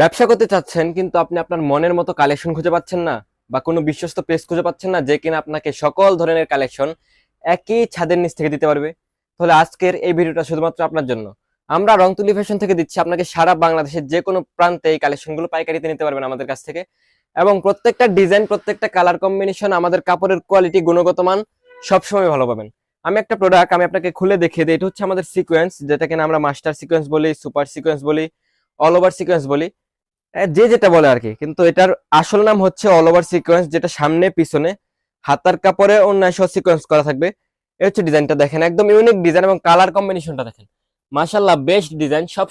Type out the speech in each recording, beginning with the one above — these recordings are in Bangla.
ব্যবসা করতে চাচ্ছেন, কিন্তু আপনি আপনার মনের মতো কালেকশন খুঁজে পাচ্ছেন না বা কোনো বিশ্বস্ত পেজ খুঁজে পাচ্ছেন না যে কিনা আপনাকে সকল ধরনের কালেকশন একই ছাদের নিচ থেকে দিতে পারবে। তাহলে আজকের এই ভিডিওটা শুধুমাত্র আপনার জন্য। আমরা রংতুলি ফ্যাশন থেকে দিচ্ছি আপনাকে সারা বাংলাদেশের যে কোনো প্রান্তে এই কালেকশনগুলো পাইকারিতে নিতে পারবেন আমাদের কাছ থেকে। এবং প্রত্যেকটা ডিজাইন প্রত্যেকটা কালার কম্বিনেশন আমাদের কাপড়ের কোয়ালিটি গুণগত মান সবসময় ভালো পাবেন। আমি একটা প্রোডাক্ট আমি আপনাকে খুলে দেখিয়ে দিই, এটা হচ্ছে আমাদের সিকোয়েন্স যেটা কিনা আমরা মাস্টার সিকোয়েন্স বলি সুপার সিকোয়েন্স বলি অল ওভার সিকোয়েন্স বলি। যে যেটা বলে আর কি। কিন্তু এটার আসল নাম হচ্ছে অল ওভার সিকোয়েন্স যেটা সামনে, পিছনে, হাতার কাপড়ে অন্যান্য সিকোয়েন্স করা থাকবে। এই হচ্ছে ডিজাইনটা দেখেন, একদম ইউনিক ডিজাইন এবং কালার কম্বিনেশনটা দেখেন। মাশাল্লাহ বেস্ট ডিজাইন সব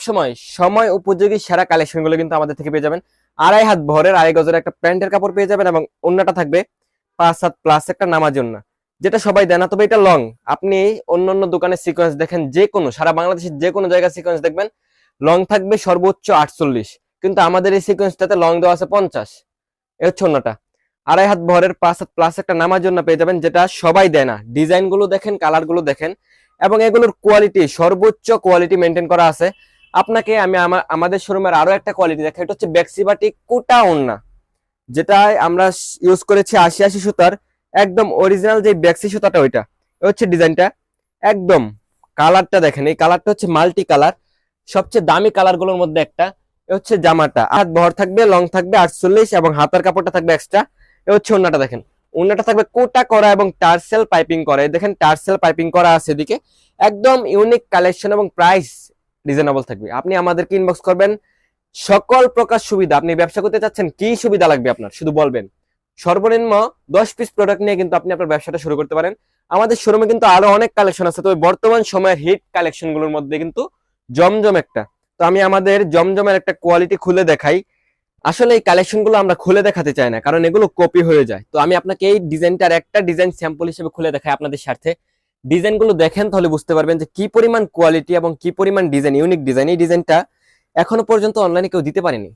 সময় উপযোগী সেরা কালেকশনগুলো কিন্তু আমাদের থেকে পেয়ে যাবেন। আড়াই হাত ভরের, আড়াই গজের একটা প্যান্টের কাপড় পেয়ে যাবেন এবং অন্যটা থাকবে পাঁচ হাত প্লাস একটা নামার জন্য যেটা সবাই দেয় না, তবে এটা লং আপনি অন্য অন্য দোকানের সিকোয়েন্স দেখেন যে কোনো সারা বাংলাদেশের যে কোনো জায়গায় সিকোয়েন্স দেখবেন লং থাকবে সর্বোচ্চ আটচল্লিশ। কিন্তু আমাদের এই সিকোয়েন্সটাতে লং দেওয়া আছে পঞ্চাশ। এ হচ্ছে অন্যটা আড়াই হাত ভরের পাঁচ হাত প্লাস একটা নামার জন্য পেয়ে যাবেন, যেটা সবাই দেয় না। ডিজাইনগুলো দেখেন কালারগুলো দেখেন, এবং এগুলোর কোয়ালিটি সর্বোচ্চ কোয়ালিটি মেনটেন করা আছে। আপনাকে আমি আমার আমাদের শোরুমের আরও একটা কোয়ালিটি দেখা এটা হচ্ছে ব্যাক্সিবাটি কোটা ওন্না যেটা আমরা ইউজ করেছি আশি আশি সুতার, একদম অরিজিনাল যে ব্যাক্সি সুতাটা ওইটা। হচ্ছে ডিজাইনটা। একদম কালারটা দেখেন, এই কালারটা হচ্ছে মাল্টি কালার সবচেয়ে দামি কালারগুলোর মধ্যে একটা। হচ্ছে জামাটা। হাত বহর থাকবে লং থাকবে, আটচল্লিশ এবং হাতার কাপড়টা থাকবে এক্সট্রা এ হচ্ছে ওন্নাটা দেখেন। ওন্নাটা থাকবে কোটা করা এবং টার্সেল পাইপিং করা। দেখেন টার্সেল পাইপিং করা আছে এদিকে। একদম ইউনিক কালেকশন এবং প্রাইস রিজনেবল থাকবে। আপনি আমাদেরকে ইনবক্স করবেন। সকল প্রকার সুবিধা। আপনি ব্যবসা করতে চাচ্ছেন, কি সুবিধা লাগবে আপনার? শুধু বলবেন। সর্বনিম্ন দশ পিস প্রোডাক্ট নিয়ে কিন্তু আপনি আপনার ব্যবসাটা শুরু করতে পারেন। আমাদের শোরুমে কিন্তু আরও অনেক কালেকশন আছে। তবে বর্তমান সময়ের হিট কালেকশনগুলোর মধ্যে কিন্তু জমজম একটা। তো আমি আমাদের জমজমের একটা কোয়ালিটি খুলে দেখাই। আসলে এই কালেকশনগুলো আমরা খুলে দেখাতে চাই না, কারণ এগুলো কপি হয়ে যায়। তো আমি আপনাকে এই ডিজাইনটার একটা ডিজাইন স্যাম্পল হিসেবে খুলে দেখাই আপনাদের স্বার্থে ডিজাইনগুলো দেখেন তাহলে বুঝতে পারবেন যে কি পরিমাণ কোয়ালিটি এবং কি পরিমাণ ডিজাইন ইউনিক ডিজাইন এই ডিজাইনটা এখনও পর্যন্ত অনলাইনে কেউ দিতে পারেনি।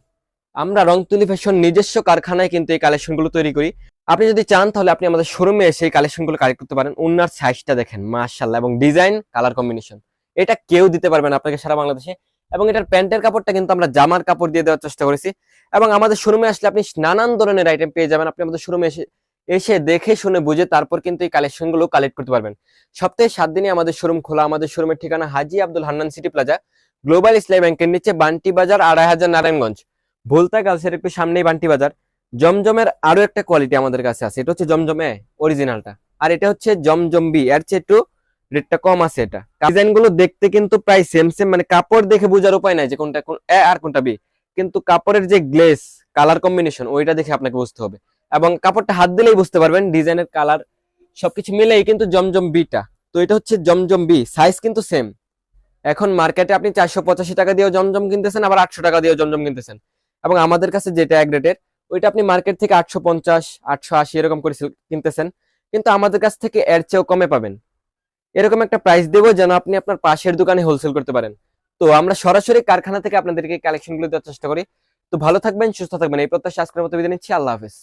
আমরা রং তুলি ফ্যাশন নিজস্ব কারখানায় কিন্তু এই কালেকশনগুলো তৈরি করি। আপনি যদি চান তাহলে আপনি আমাদের শোরুমে এসে এই কালেকশনগুলো কালেক্ট করতে পারেন। উন্নার সাইজটা দেখেন মাশাল্লাহ এবং ডিজাইন কালার কম্বিনেশন এটা কেউ দিতে পারবে না আপনাকে সারা বাংলাদেশে। এবং এটার প্যান্টের কাপড়টা কিন্তু আমরা জামার কাপড় দিয়ে দেওয়ার চেষ্টা করেছি। এবং আমাদের শোরুমে আসলে আপনি নানান ধরনের আইটেম পেয়ে যাবেন। আপনি আমাদের শোরুমে এসে এসে দেখে, শুনে, বুঝে তারপর কিন্তু এই কালেকশনগুলো কালেক্ট করতে পারবেন। সপ্তাহে সাত দিনে আমাদের শোরুম খোলা। আমাদের শোরুমের ঠিকানা Haji Abdul Hannan city plaza global Islami ব্যাংকের নিচে, বান্টি বাজার, আড়াই হাজার নারায়ণগঞ্জ। ভুলতা গার্লসের একটু সামনেই বান্টি বাজার। জমজমের আরও একটা কোয়ালিটি আমাদের কাছে আছে। এটা হচ্ছে জমজমে অরিজিনালটা আর এটা হচ্ছে জমজম বি এর চেয়ে একটু রেটটা কম আছে এটা। ডিজাইনগুলো দেখতে কিন্তু প্রায় সেম সেম মানে কাপড় দেখে বোঝার উপায় নাই যে কোনটা কোন এ আর কোনটা বি কিন্তু কাপড়ের যে গ্লেস কালার কম্বিনেশন ওইটা দেখে আপনাকে বুঝতে হবে। এবং কাপড়টা হাত দিলেই বুঝতে পারবেন ডিজাইনের কালার সবকিছু মিলেই কিন্তু জমজম বিটা তো এটা হচ্ছে জমজম বি সাইজ কিন্তু সেম এখন মার্কেটে আপনি চারশো পঁচাশি টাকা দিয়েও জমজম কিনতেছেন, আবার আটশো টাকা দিয়েও জমজম কিনতেছেন। এবং আমাদের কাছে যেটা এক রেটের ওইটা আপনি মার্কেট থেকে আটশো পঞ্চাশ, আটশো আশি এরকম করে কিনতেছেন। কিন্তু আমাদের কাছ থেকে এর চেয়েও কমে পাবেন। এরকম একটা প্রাইস দেব যেন আপনি আপনার পাশের দোকানে হোলসেল করতে পারেন। তো আমরা সরাসরি কারখানা থেকে আপনাদেরকে কালেকশনগুলো দেওয়ার চেষ্টা করি। তো ভালো থাকবেন, সুস্থ থাকবেন। এই প্রত্যাশা আজকের মতো বিদায় নিচ্ছি। আল্লাহ হাফেজ।